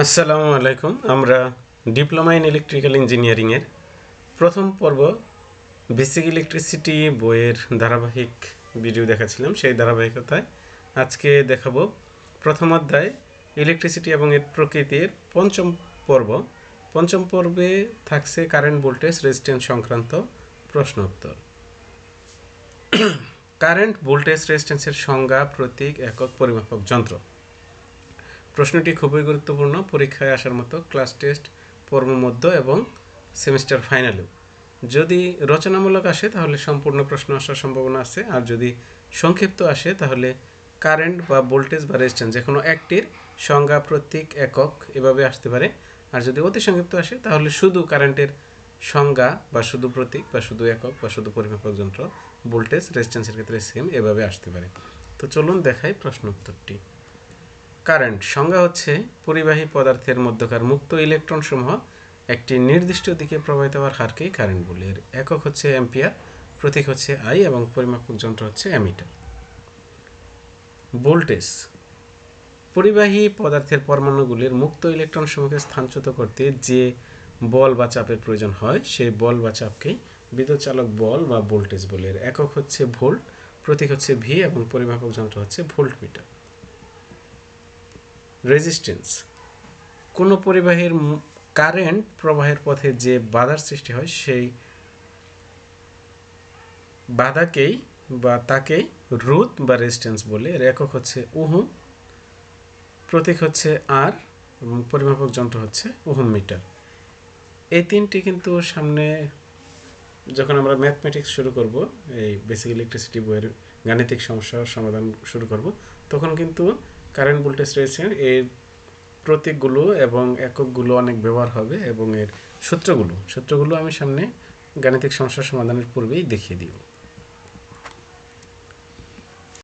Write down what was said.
আসসালামু আলাইকুম। আমরা ডিপ্লোমা ইন ইলেকট্রিক্যাল ইঞ্জিনিয়ারিংয়ের প্রথম পর্ব বেসিক ইলেকট্রিসিটি বইয়ের ধারাবাহিক ভিডিও দেখাচ্ছিলাম। সেই ধারাবাহিকতায় আজকে দেখাবো প্রথম অধ্যায়, ইলেকট্রিসিটি এবং এর প্রকৃতির পঞ্চম পর্ব। পঞ্চম পর্বে থাকছে কারেন্ট ভোল্টেজ রেজিস্ট্যান্স সংক্রান্ত প্রশ্ন উত্তর। কারেন্ট ভোল্টেজ রেজিস্ট্যান্সের সংজ্ঞা, প্রতীক, একক, পরিমাপক যন্ত্র। প্রশ্নটি খুবই গুরুত্বপূর্ণ, পরীক্ষায় আসার মতো ক্লাস টেস্ট পর্ব মধ্য এবং সেমিস্টার ফাইনালেও যদি রচনামূলক আসে, তাহলে সম্পূর্ণ প্রশ্ন আসার সম্ভাবনা আছে। আর যদি সংক্ষিপ্ত আসে, তাহলে কারেন্ট বা ভোল্টেজ বা রেজিস্ট্যান্স যে কোনো একটির সংজ্ঞা, প্রতীক, একক এভাবে আসতে পারে। আর যদি অতি সংক্ষিপ্ত আসে, তাহলে শুধু কারেন্টের সংজ্ঞা বা শুধু প্রতীক বা শুধু একক বা শুধু পরিমাপক যন্ত্র ভোল্টেজ রেজিস্ট্যান্সের ক্ষেত্রে সেম এভাবে আসতে পারে। তো চলুন দেখাই প্রশ্ন উত্তরটি। কারেন্ট সংজ্ঞা হচ্ছে পরিবাহী পদার্থের মধ্যকার মুক্ত ইলেকট্রন সমূহ একটি নির্দিষ্ট দিকে প্রবাহিত হওয়ার হারকেই কারেন্ট বলে। এর একক হচ্ছে অ্যাম্পিয়ার, প্রতীক হচ্ছে আই এবং পরিমাপক যন্ত্র হচ্ছে অ্যামিটার। ভোল্টেজ। পরিবাহী পদার্থের পরমাণুগুলির মুক্ত ইলেকট্রন সমূহকে স্থানচ্যুত করতে যে বল বা চাপের প্রয়োজন হয়, সেই বল বা চাপকেই বিদ্যুৎ চালক বল বা ভোল্টেজ বলে। এর একক হচ্ছে ভোল্ট, প্রতীক হচ্ছে ভি এবং পরিমাপক যন্ত্র হচ্ছে ভোল্ট মিটার রেজিস্ট্যান্স কোনো পরিবাহীর কারেন্ট প্রবাহের পথে যে বাধার সৃষ্টি হয়, সেই বাধাকেই বা তাকেই রোধ বা রেজিস্ট্যান্স বলে। এর একক হচ্ছে উহু, প্রতীক হচ্ছে আর এবং পরিমাপক যন্ত্র হচ্ছে উহুম মিটার। এই তিনটি কিন্তু সামনে যখন আমরা ম্যাথমেটিক্স শুরু করব, এই বেসিক ইলেকট্রিসিটি বইয়ের গাণিতিক সমস্যার সমাধান শুরু করব, তখন কিন্তু কারেন্ট ভোল্টেজ রয়েছে, এর প্রতীকগুলো এবং এককগুলো অনেক ব্যবহার হবে এবং এর সূত্রগুলো সূত্রগুলো আমি সামনে গাণিতিক সমস্যা সমাধানের পূর্বেই দেখিয়ে দিব।